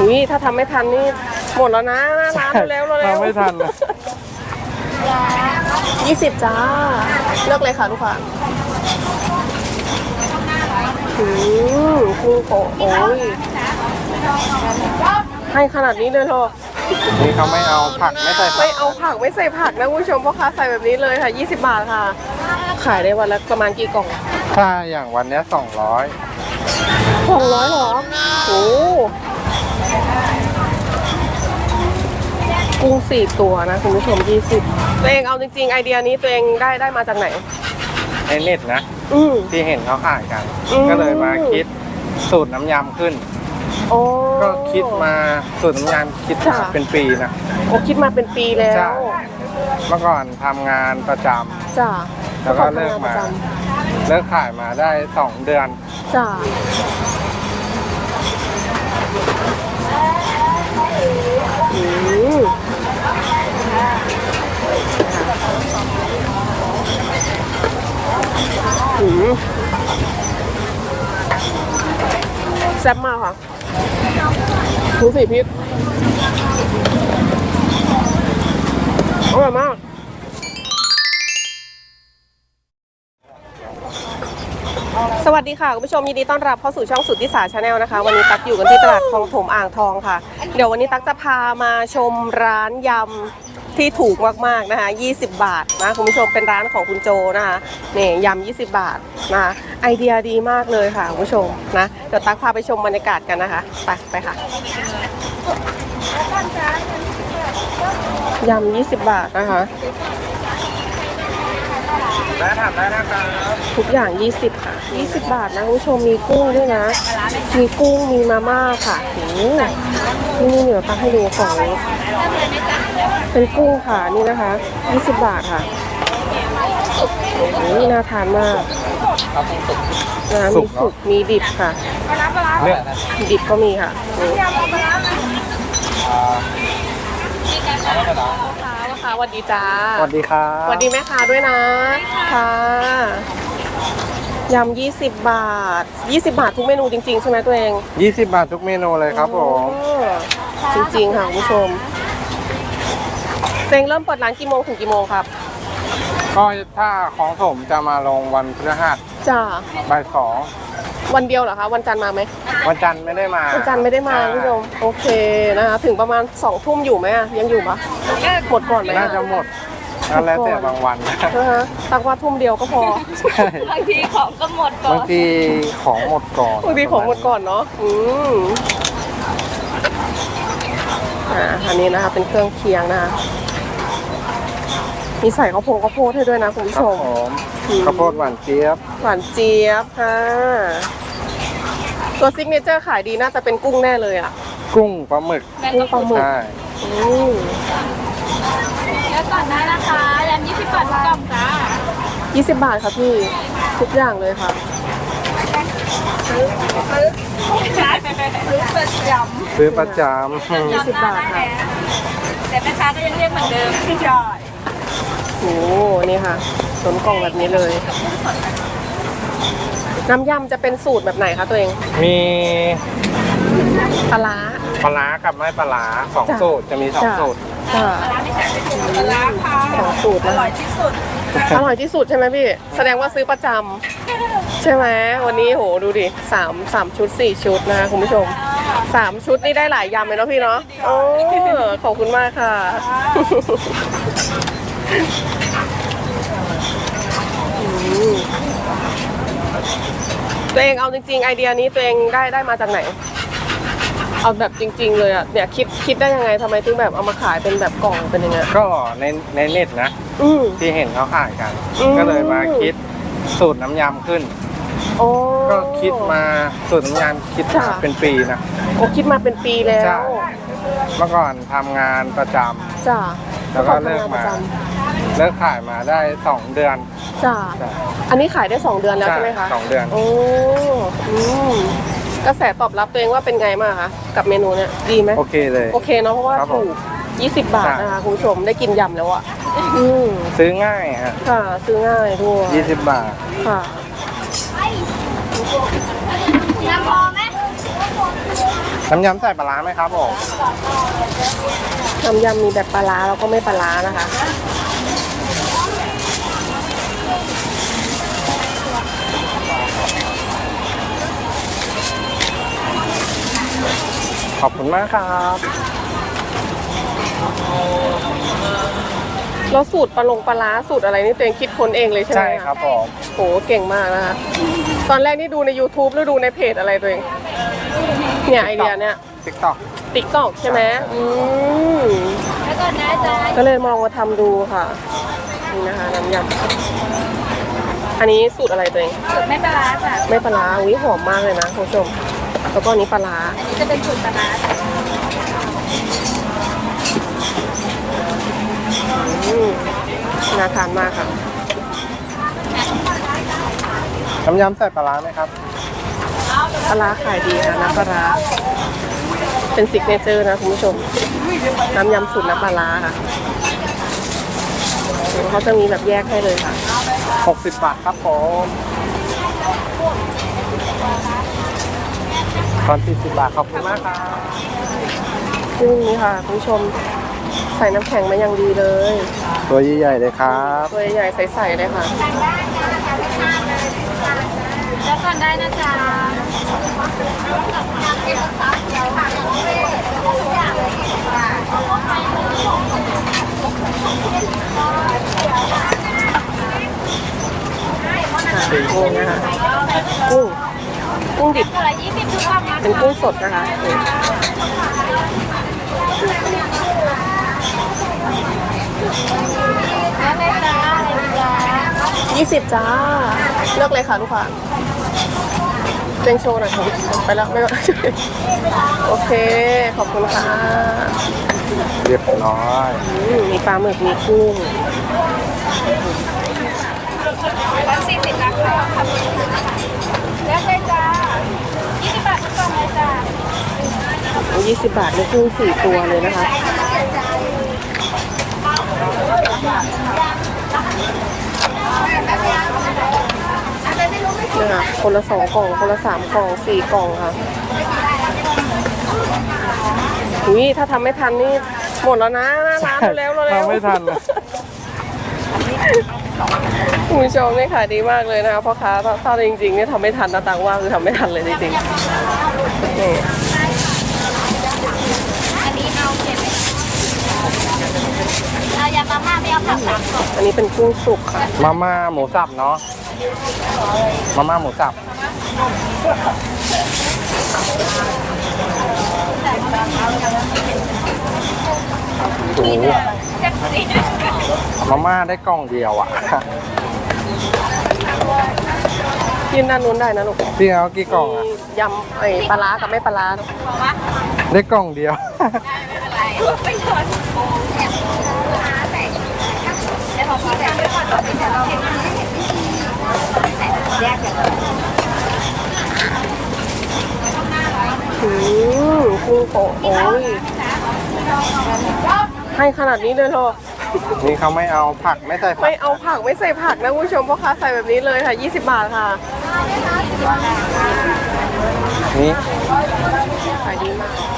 อุ้ยถ้าทำไม่ทันนี่หมดแล้วนะหน้าร้านเร็วๆเร็วทำไม่ทันนะยี่สิบจ้า เลือกเลยค่ะลูกค้าอืมกุ้งโกะโอ้ยให้ขนาดนี้เลยเหรอ นี่เขาไม่เอาผักไม่ใส่ผัไม่กเอาผักไม่ใส่ผักนะคุณผู้ชมพ่อค้าใส่แบบนี้เลยค่ะ 20 บาทค่ะ ขายได้วันละประมาณกี่กล่องถ้าอย่างวันเนี้สองร้อยสองร้อยหรอโอ้ กุ้งสี่ตัวนะคุณผู้ชม20ตัวเองเอาจริง ๆ ไอเดียนี้ตัวเองได้ได้มาจากไหน ในเน็ตนะ อืมที่เห็นเขาขายกัน อืม ก็เลยมาคิดสูตรน้ำยำขึ้น โอ้ ก็คิดมาสูตรน้ำยำคิดมาจ้ะ เป็นปีนะ โอ้คิดมาเป็นปีแล้ใช่ วเมื่อก่อนทำงานประจำจ้าแล้วก็เลิกมาเลิกขายมาได้สองเดือน จ้าอืมอืม แซ่บมากค่ะดูสิพริกอร่อยมากสวัสดีค่ะคุณผู้ชมยินดีต้อนรับเข้าสู่ช่องสุดที่สาชาแนลนะคะ วันนี้ตักอยู่กันที่ตลาดคลองถมอ่างทองค่ะ เดี๋ยววันนี้ตักจะพามาชมร้านยำ ที่ถูกมากๆนะคะ 20 บาทนะคุณผู้ชมเป็นร้านของคุณโจนะคะนี่ยำ20 บาทนะคะไอเดียดีมากเลยค่ะคุณผู้ชมนะเดี๋ยวตักพาไปชมบรรยากาศกันนะคะไปไปค่ะยำ20 บาทนะคะ ได้ทำได้นะครับทุกอย่าง 20 ค่ะ 20 บาทนะคุณผู้ชมมีกุ้งด้วยนะ มีกุ้งมีมาม่าค่ะโอ้โหนี่เดี๋ยวตักให้ดูของนี้เป็นกุ้งค่ะนี่นะคะ 20 บาทค่ะโอ้โหน่าทานมากนะมีสุกมีดิบค่ะ เลือกดิบก็มีค่ะนี่ ค่ะสวัสดีจ้าสวัสดีครับสวัสดีแม่ค้าด้วยนะค่ะยำ20บาท20บาททุกเมนูจริงๆใช่ไหมตัวเอง20บาททุกเมนูเลยครับผมอ๋อจริงๆค่ะคุณผู้ชมตัวเองเริ่มเปิดร้านกี่โมงถึงกี่โมงครับ ก็ถ้าของผมจะมาลงวันพฤหัสจ้าบ่ายสอง วันเดียวเหรอคะ วันจันทร์มาไหมวันจันทร์ไม่ได้มาวันจันทร์ไม่ได้มาคุณผู้ชมโอเคนะคะถึงประมาณ2ทุ่มอยู่ไหมอะยังอยู่ปะหมดก่อนไหมน่าจะหมดก็แล้วแต่บางวันนะครับนะคะตักว่าทุ่มเดียวก็พอใช่บางทีของก็หมดก่อบานงทีของหมดก่อนบางทีของหมดก่อนเนาะอืมอ่าอันนี้นะคะเป็นเครื่องเคียงนะคะมีใส่ข้าวโพดข้าวโพดให้ด้วยนะคุณผู้ครัชบมผมอืมข้าวโพดหวานเจี๊ยบ หวานเจี๊ยบค่ะ ตัวซิกเนเจอร์ขายดีน่าจะเป็นกุ้งแน่เลยอะกุ้งปลาหมึกแม่กุ้งปลาหมึกใช่อืมแล้วก่อนได้นะคะยำยี่สิบบาททุกกล่องจ้ายี่สิบบาทค่ะพี่ทุกอย่างเลยค่ะซื้อเป็นยำซื้อประจยี่สิบบาทค่ะแต่แม่ค้าก็ยังเรียกเหมือนเดิมพี่จอยโอ้นี่ค่ะต้นกล่องแบบนี้เลย น้ำยำจะเป็นสูตรแบบไหนคะตัวเองำมีปลาร้า ปลาร้ากับไม่ปลาร้าสองจ้ะสูตรจะมีสองจ้ะ สูตร ค่ะร้านค่ะสองสูตรอนะร่อยที่สุดอร่อยที่สุดใช่ไหมพี่ แสดงว่าซื้อประจำใช่ไหมวันนี้โหดูดิสามสามชุดสี่ชุดนะคะคุณผู้ชมสามชุดนี่ได้หลายยำเลยเนาะพี่เนาะโอ้ขอบคุณมากค่ะ อืม ตัวเองเอาจริง ๆ ไอเดียนี้ตัวเองได้ได้มาจากไหน เอาแบบจริง ๆ เลยอะเนี่ยคิดคิดได้ยังไงทำไมถึงแบบเอามาขายเป็นแบบกล่องเป็นยังไงก็ในในเน็ตนะ อืมที่เห็นเขาขายกัน อืม ก็เลยมาคิดสูตรน้ำยำขึ้น โอ้ ก็คิดมาสูตรน้ำยำคิดมาจ้ะ เป็นปีนะ โอ้คิดมาเป็นปีแล้ใช่วเมื่อก่อนทำงานประจำจ้า แล้วก็เลิกมา เลิกขายมาได้สองเดือน จ้าใช่อันนี้ขายได้สองเดือนแล้วใช่ไหมคะสองเดือน โอ้อืมกระแสตอบรับตัวเองว่าเป็นไงมางคะกับเมนูเนี้ยดีไหม โอเคเลย โอเคเนาะเพราะว่าครับผมถูก 20 บาทใช่ นะคะคุณผู้ชมได้กินยำแล้วอะ อืมซื้อง่ายฮะค่ะ ซื้อง่ายด้วยยี่สิบบาท ค่ะยำพอไหม น้ำยำใส่ปลาร้าไหมครับผมน้ำยำมีแบบปลาร้าแล้วก็ไม่ปลาร้านะคะขอบคุณมากครับแล้วสูตรปลาลงปลาร้าสูตรอะไรนี่ตัวเองคิดค้นเองเลยใช่ไหมใช่ครับผมโหเก่งมากนะคะ ตอนแรกนี่ดูใน YouTube หรือดูในเพจอะไรตัวเอง เนี่ยไอเดียเนี่ยติ๊กต็อกติ๊กตอกใช่ไหมอืมแล้วก่อนนะจ๊ะก็เลยมองมาทำดูค่ะ นี่นะคะน้ำยำอันนี้สูตรอะไรตัวเองสูตรไม่ปลาร้าจ้ะไม่ปลาร้าอุ้ยหอมมากเลยนะคุณผู้ชม แล้วก็อันนี้ปลาร้าอันนี้จะเป็นสูตรปลาร้าจ้ะอืมน่าทานมากค่ะน้ำยำใส่ปลาร้าไหมครับ ปลาร้าขายดีค่ะน้ำปลาร้าเป็นซิกเนเจอร์นะคุณผู้ชม น้ำยำสูตรน้ำปลาร้าค่ะเดี๋ยวเขาจะมีแบบแยกให้เลยค่ะ 60 บาทครับผมตอน40บาทขอบคุณมากครับกุ้งนี่ค่ะคุณผู้ชมใส่น้ำแข็งมาอย่างดีเลย ตัวใหญ่ๆเลยครับ ตัวใหญ่ๆใสๆเลยค่ะแล้วก่อนได้นะจ๊ะ กุ้งนะคะกุ้งกุ้งดิบตัวละยี่สิบทุกกล่องนะเป็นกุ้งสดนะคะนี่แล้วไม่ปลาร้าอะไรดีจ๊ะยี่สิบจ้า เลือกเลยค่ะลูกค้า เจงโชว์หน่อยค่ะไปแล้วไม่ว่าโอเค ขอบคุณค่ะเรียบร้อยอืมมีปลาหมึกมีกุ้งร้อยสี่สิบนะคะแล้วไปจ้ายี่สิบบาททุกกล่องเลยจ้ายี่สิบบาทในกุ้งสี่ตัวเลยนะคะ นี่ ค่ะคนละสองกล่อง คนละสามกล่องสี่กล่องค่ะอุ้ยถ้าทำไม่ทันนี่หมดแล้วนะหน้าร้านเร็วๆเร็วๆ ทำไม่ทันนะคุณผู้ชมนี่ขายดีมากเลยนะคะพ่อค้าถ้าถ้าจริงๆเนี่ยทำไม่ทันนะตังว่าคือทำไม่ทันเลยจริงๆนี่อันนี้เอาเค็มไหมเอายำมาม่าไม่เอาผักสามกล่องอันนี้เป็นกุ้งสุกค่ะ มาม่าหมูสับเนาะ มาม่าหมูสับโอ้โหมาม่าได้กล่องเดียวอะยืนด้านนู้นได้นะลูกพี่เอากี่กล่องอะมียำไอ้ปลาร้ากับไม่ปลาร้าลูกได้กล่องเดียวไม่ชนเดี๋ยวผมขอแบ่งด้วยก่อนเดี๋ยวเรา แยกกันอืมกุ้งโปะโอ้ยให้ขนาดนี้เลยเหรอ นี่เขาไม่เอาผักไม่ใส่ผัไม่กเอาผักไม่ใส่ผักนะคุณผู้ชมพ่อค้าใส่แบบนี้เลยค่ะ 20 บาทค่ะนี่ ขายดีมาก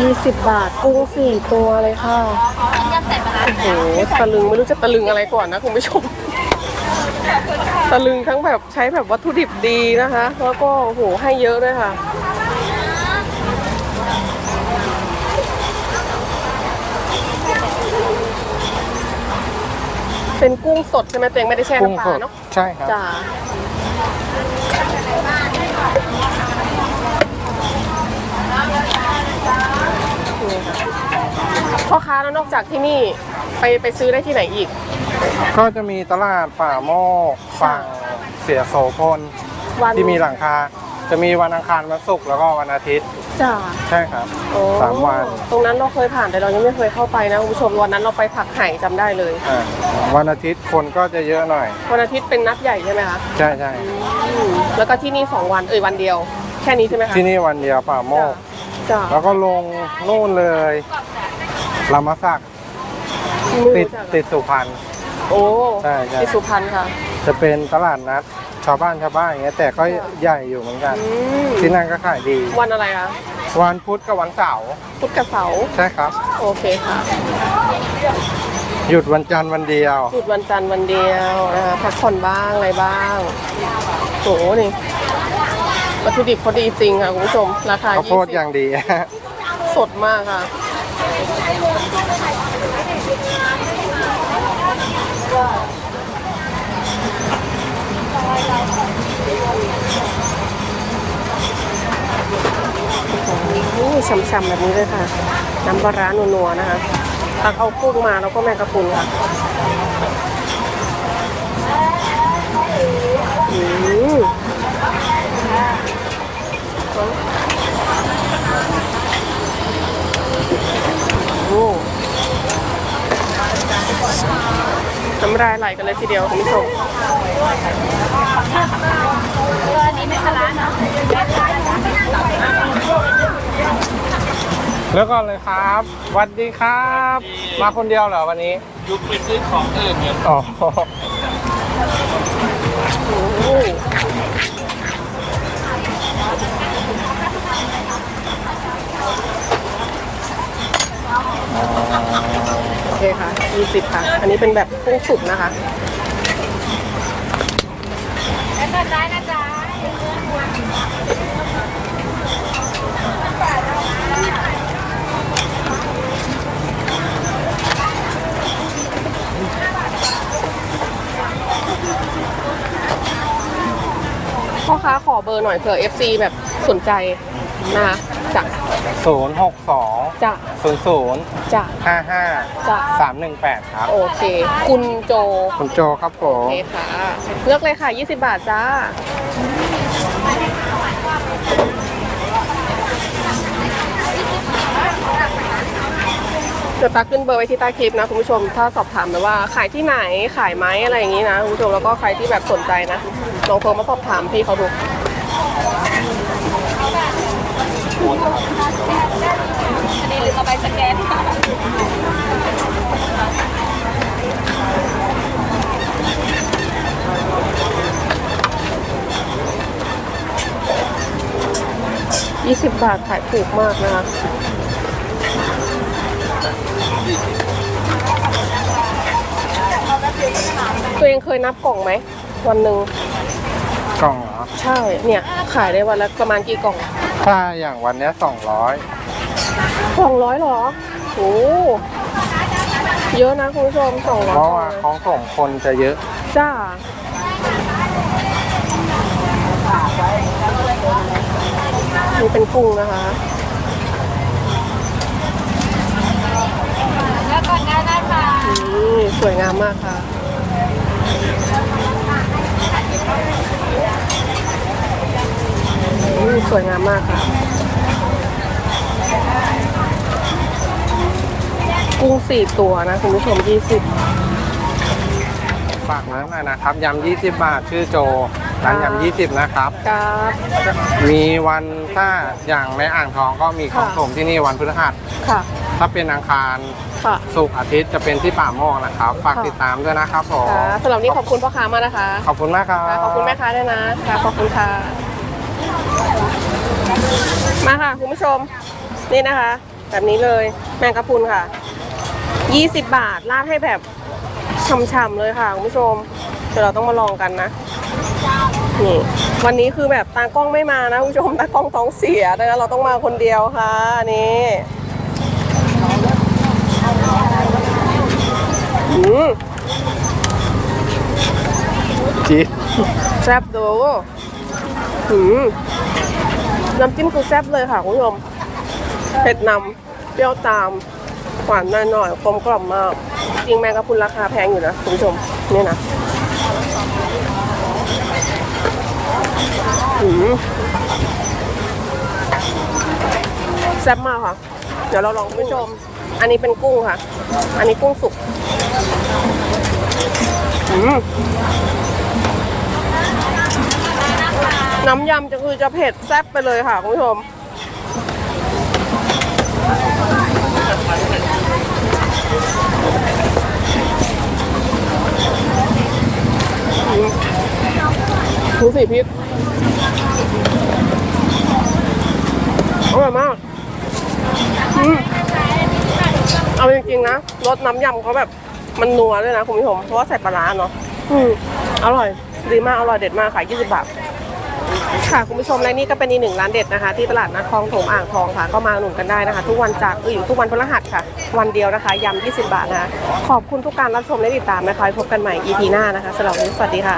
ยี่สิบบาทกุ้งสี่ตัวเลยค่ะยำใส่ปลาร้าโอ้โหตะลึงไม่รู้จะตะลึงอะไรก่อนนะคุณผู้ชม ตะลึงทั้งแบบใช้แบบวัตถุดิบดีนะคะ แล้วก็โอ้โหให้เยอะด้วยค่ะเป็นกุ้งสดใช่ไหมตัวเองไม่ได้แช่กุ้งน้ำปสลาดเนาะใช่ครับจ้า พ่อค้าแล้วนอกจากที่นี่ไปไปซื้อได้ที่ไหนอีก ก็จะมีตลาดป่าโมกฝั่งเสียโสพลวันที่มีหลังคา จะมีวันอังคารวันศุกร์แล้วก็วันอาทิตย์จ้าใช่ครับโอ้สามวันตรงนั้นเราเคยผ่านแต่เรายังไม่เคยเข้าไปนะคุณผู้ชมวันนั้นเราไปผักไห่จำได้เลยอ่าวันอาทิตย์คนก็จะเยอะหน่อย วันอาทิตย์เป็นนัดใหญ่ใช่ไหมคะใช่ใช่อืมแล้วก็ที่นี่สองวันเอ้ยวันเดียว แค่นี้ใช่ไหมคะที่นี่วันเดียวป่าโมก จ้าแล้วก็ลงนู่นเลยลำมะสักมือติดจ้ะติดสุพรรณ โอ้ใช่ใช่ ที่สุพรรณค่ะ จะเป็นตลาดนัด ชาวบ้านชาวบ้านอย่างเงี้ยแต่ก็ใหญ่อยู่เหมือนกัน อืม ที่นั่นก็ขายดี วันอะไรคะวันพุธกับวันเสาร์พุธกับเสาร์ใช่ครับ โอเคค่ะหยุดวันจันทร์วันเดียว หยุดวันจันทร์วันเดียวนะคะพักผ่อนบ้างอะไรบ้างโหนี่ วัตถุดิบเขาดีจริงค่ะคุณผู้ชม ราคาข้าวโพดอย่างดี สดมากค่ะโอ้โหช่ำๆแบบนี้เลยค่ะ น้ำปลาร้านัวๆนะคะตักเอากุ้งมาแล้วก็แมงกะพรุนค่ะอืมโอ้ น้ำลายไหลกันเลยทีเดียวคุณผู้ชมตัวนี้ไม่ปลาร้าเนาะแล้วก่อนเลยครับสวัสดีครับ มาคนเดียวเหรอวันนี้ยุคไปซื้อของอื่นเนี่ยอ๋อโอ้โหโอ เคค่ะ20ค่ะ อันนี้เป็นแบบกุ้งสุกนะคะแล้วก็ได้นะจ๊ะพ่อค้าขอเบอร์หน่อยเผื่อ FC แบบสนใจ นะคะจ้ะศูนย์หกสองจ้ะศูนย์ศูนย์จ้ะห้าห้าจ้ะสามหนึ่งแปดครับ โอเค คุณโจคุณโจครับผโอม เคค่ะ เลือกเลยค่ะ 20 บาทจ้า เดี๋ยวตักขึ้นเบอร์ไว้ที่ใต้คลิปนะคุณผู้ชม ถ้าสอบถามแบบว่าขายที่ไหนขายไหมอะไรอย่างนี้นะคุณผู้ชมแล้วก็ใครที่แบบสนใจนะลองโทรมาสอบถามพี่เขาดู อันนี้ลืมเอาไปสแกน20บาทขายถูกมากนะคะตัวเองเคยนับกล่องไหม วันหนึ่งกล่องเหรอ ใช่ เนี่ย ขายได้วันละประมาณกี่กล่อง ถ้าอย่างวันเนี้สองร้อยสองร้อยหรอโอ้เยอะนะคุณผู้ชมสองร้อยเพราะว่าของส่งคนจะเยอะ จ้านี่เป็นกุ้งนะคะแล้วก็ได้นะคะนี่สวยงามมากค่ะอืม สวยงามมากค่ะ กุ้งสี่ตัวนะคุณผู้ชมยี่สิบฝากร้านหน่อยนะครับยำ20 บาทชื่อโจร้านยำ20 นะครับกราฟมีวันถ้าอย่างในอ่างทองก็มีของค่ะส่งที่นี่วันพฤหัสค่ะ ถ้าเป็นอังคารค่ะศุกร์อาทิตย์จะเป็นที่ป่าโมกนะครับฝากค่ะติดตามด้วยนะครับผมค่ะสำหรับวันนี้ขอบคุณพ่อค้ามากนะคะ ขอบคุณมากครับค่ะขอบคุณแม่ค้าด้วยนะค่ะขอบคุณค่ะ มาค่ะคุณผู้ชม นี่นะคะ แบบนี้เลยแมงกะพรุนค่ะ 20 บาทราดให้แบบฉ่ำๆเลยค่ะคุณผู้ชมเดี๋ยวเราต้องมาลองกันนะนี่วันนี้คือแบบตากล้องไม่มานะคุณผู้ชมตากล้องท้องเสียดังนั้นเราต้องมาคนเดียวค่ะนี่อืมจี๊ดแซ่บดูหืม น้ำจิ้มคือแซ่บเลยค่ะคุณผู้ชมเผ็ดนำเปรี้ยวตาม หวานหน่อยๆกลมกล่อมมาก จริงแมงกะพรุนราคาแพงอยู่นะคุณผู้ชมนี่นะหืมแซ่บมากค่ะ เดี๋ยวเราลองคุณผู้ชม อันนี้เป็นกุ้งค่ะ อันนี้กุ้งสุก อืม น้ำยำจะคือจะเผ็ดแซ่บไปเลยค่ะคุณผู้ชมดูสิพริกอร่อยมากเอาจริงๆนะรสน้ำยำเขาแบบมันนัวด้วยนะคุณผู้ชม เพราะว่าใส่ปลาร้าเนาะ อืมอร่อย ดีมาก อร่อยเด็ดมาก ขาย 20 บาท ค่ะคุณผู้ชมและนี่ก็เป็นอีกหนึ่งร้านเด็ดนะคะ ที่ตลาดนัดคลองถมอ่างทองค่ะ ก็มาหนุนกันได้นะคะ ทุกวันจากเอออยู่ทุกวันพฤหัสค่ะ วันเดียวนะคะยำ20 บาทนะคะขอบคุณทุกการรับชมและติดตามนะคะพบกันใหม่ EP หน้านะคะสำหรับวันนี้สวัสดีค่ะ